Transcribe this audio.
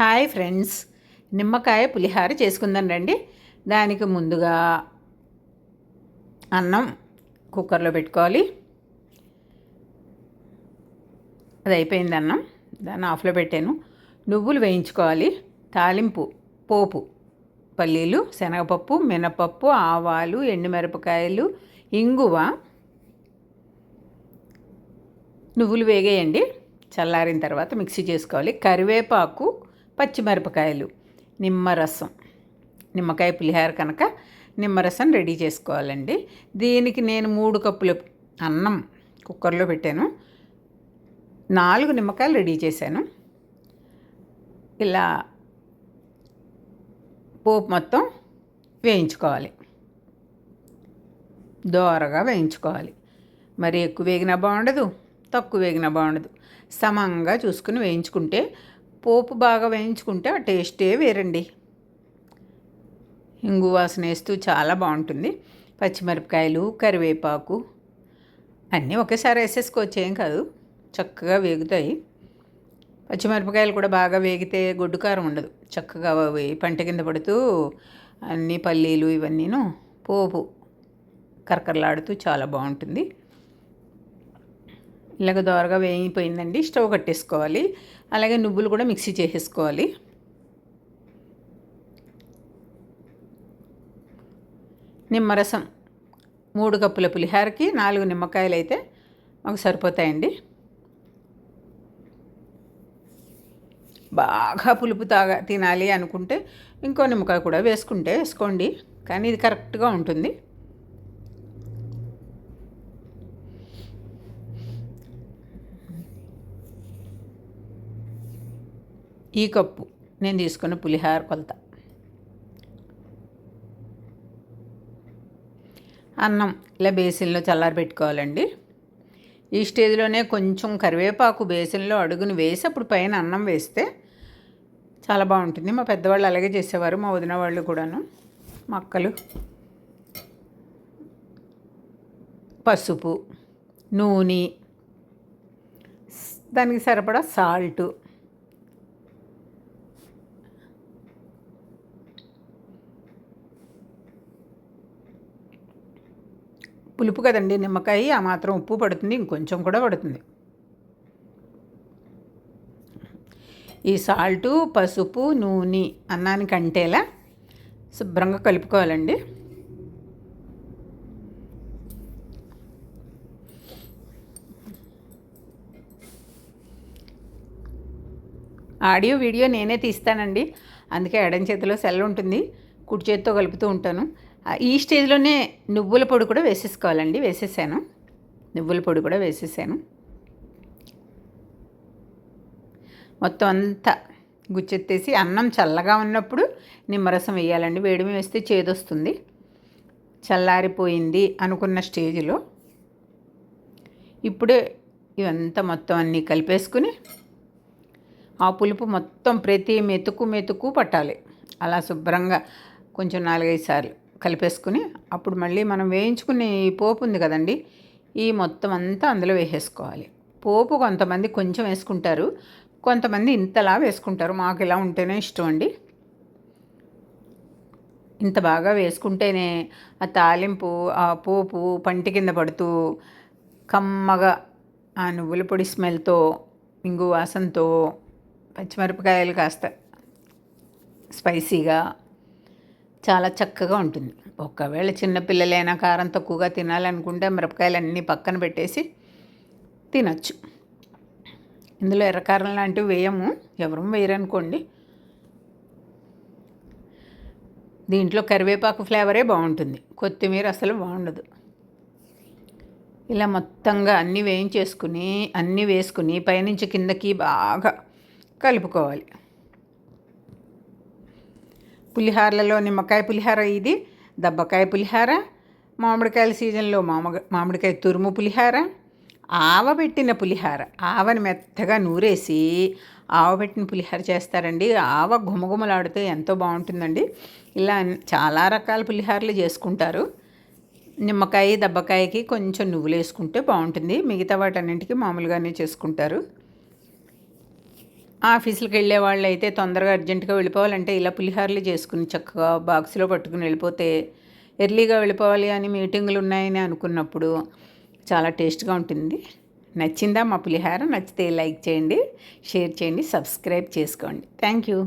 Hi friends. నిమ్మకాయ పులిహార చేసుకుందాం రండి. దానికి ముందుగా అన్నం కుక్కర్లో పెట్టుకోవాలి. అది అయిపోయింది అన్నం. దాన్ని ఆఫ్లో పెట్టాను. నువ్వులు వేయించుకోవాలి. తాలింపు పోపు పల్లీలు శనగపప్పు మినపప్పు ఆవాలు ఎండుమిరపకాయలు ఇంగువ. నువ్వులు వేగేయండి. చల్లారిన తర్వాత మిక్సీ చేసుకోవాలి. కరివేపాకు పచ్చిమిరపకాయలు నిమ్మరసం. నిమ్మకాయ పులిహార కనుక నిమ్మరసం రెడీ చేసుకోవాలండి. దీనికి నేను మూడు కప్పులు అన్నం కుక్కర్లో పెట్టాను. నాలుగు నిమ్మకాయలు రెడీ చేశాను. ఇలా పోపు మొత్తం వేయించుకోవాలి. దోరగా వేయించుకోవాలి. మరి ఎక్కువ వేగినా బాగుండదు తక్కువ వేగినా బాగుండదు. సమంగా చూసుకుని వేయించుకుంటే పోపు బాగా వేయించుకుంటే ఆ టేస్టే వేరండి. ఇంగు వాసన వేస్తూ చాలా బాగుంటుంది. పచ్చిమిరపకాయలు కరివేపాకు అన్నీ ఒకేసారి వేసేసుకోవచ్చు ఏం కాదు. చక్కగా వేగుతాయి. పచ్చిమిరపకాయలు కూడా బాగా వేగితే గొడ్డు కారం ఉండదు. చక్కగా అవి పంట కింద పడుతూ అన్ని పల్లీలు ఇవన్నీను పోపు కరకరలాడుతూ చాలా బాగుంటుంది. ఇలాగ దోరగా వేగిపోయిందండి. స్టవ్ కట్టేసుకోవాలి. అలాగే నువ్వులు కూడా మిక్సీ చేసేసుకోవాలి. నిమ్మరసం మూడు కప్పుల పులిహారకి నాలుగు నిమ్మకాయలు అయితే మాకు సరిపోతాయండి. బాగా పులుపు తాగా తినాలి అనుకుంటే ఇంకో నిమ్మకాయ కూడా వేసుకుంటే వేసుకోండి. కానీ ఇది కరెక్ట్గా ఉంటుంది. ఈ కప్పు నేను తీసుకున్న పులిహార కొలత. అన్నం ఇలా బేసిన్లో చల్లారి పెట్టుకోవాలండి. ఈ స్టేజ్లోనే కొంచెం కరివేపాకు బేసిన్లో అడుగును వేసి అప్పుడు పైన అన్నం వేస్తే చాలా బాగుంటుంది. మా పెద్దవాళ్ళు అలాగే చేసేవారు మా వదిన వాళ్ళు కూడాను. మక్కలు పసుపు నూనె దానికి సరిపడా సాల్టు పులుపు కదండి నిమ్మకాయ ఆ మాత్రం ఉప్పు పడుతుంది ఇంకొంచెం కూడా పడుతుంది. ఈ సాల్టు పసుపు నూనె అన్నానికి అంటేలా శుభ్రంగా కలుపుకోవాలండి. ఆడియో వీడియో నేనే తీస్తానండి. అందుకే ఎడం చేతిలో సెల్ ఉంటుంది కుడి చేతితో కలుపుతూ ఉంటాను. ఈ స్టేజ్లోనే నువ్వుల పొడి కూడా వేసేసుకోవాలండి వేసేసాను. నువ్వుల పొడి కూడా వేసేసాను. మొత్తం అంతా గుచ్చెత్తేసి అన్నం చల్లగా ఉన్నప్పుడు నిమ్మరసం వేయాలండి. వేడిమి వేస్తే చేదొస్తుంది. చల్లారిపోయింది అనుకున్న స్టేజ్లో. ఇప్పుడే ఇవంతా మొత్తం అన్నీ కలిపేసుకుని ఆ పులుపు మొత్తం ప్రతి మెతుకు మెతుకు పట్టాలి. అలా శుభ్రంగా కొంచెం నాలుగైదు సార్లు. కలిపేసుకుని అప్పుడు మళ్ళీ మనం వేయించుకునే ఈ పోపు ఉంది కదండి ఈ మొత్తం అంతా అందులో వేసేసుకోవాలి. పోపు కొంతమంది కొంచెం వేసుకుంటారు కొంతమంది ఇంతలా వేసుకుంటారు. మాకు ఇలా ఉంటేనే ఇష్టం అండి. ఇంత బాగా వేసుకుంటేనే ఆ తాలింపు ఆ పోపు పంటి కింద పడుతూ కమ్మగా ఆ నువ్వుల పొడి స్మెల్తో ఇంగు వాసనతో పచ్చిమిరపకాయలు కాస్త స్పైసీగా చాలా చక్కగా ఉంటుంది. ఒకవేళ చిన్నపిల్లలైనా కారం తక్కువగా తినాలనుకుంటే మిరపకాయలు అన్నీ పక్కన పెట్టేసి తినచ్చు. ఇందులో ఎర్రకారం లాంటివి వేయము. ఎవరూ వేయరనుకోండి. దీంట్లో కరివేపాకు ఫ్లేవరే బాగుంటుంది. కొత్తిమీర అసలు బాగుండదు. ఇలా మొత్తంగా అన్నీ వేయించేసుకుని అన్నీ వేసుకుని పైనుంచి కిందకి బాగా కలుపుకోవాలి. పులిహారలలో నిమ్మకాయ పులిహార ఇది దబ్బకాయ పులిహార మామిడికాయల సీజన్లో మామ మామిడికాయ తురుము పులిహార ఆవబెట్టిన పులిహార. ఆవని మెత్తగా నూరేసి ఆవబెట్టిన పులిహార చేస్తారండి. ఆవ గుమగుమలాడితే ఎంతో బాగుంటుందండి. ఇలా చాలా రకాల పులిహారలు చేసుకుంటారు. నిమ్మకాయ దబ్బకాయకి కొంచెం నువ్వులు వేసుకుంటే బాగుంటుంది. మిగతా వాటన్నింటికి మామూలుగానే చేసుకుంటారు. ఆఫీసులకు వెళ్ళే వాళ్ళు అయితే తొందరగా అర్జెంటుగా వెళ్ళిపోవాలంటే ఇలా పులిహార్లు చేసుకుని చక్కగా బాక్స్లో పట్టుకుని వెళ్ళిపోతే ఎర్లీగా వెళ్ళిపోవాలి అని మీటింగులు ఉన్నాయని అనుకున్నప్పుడు చాలా టేస్ట్గా ఉంటుంది. నచ్చిందా మా పులిహార? నచ్చితే లైక్ చేయండి షేర్ చేయండి సబ్స్క్రైబ్ చేసుకోండి. Thank you.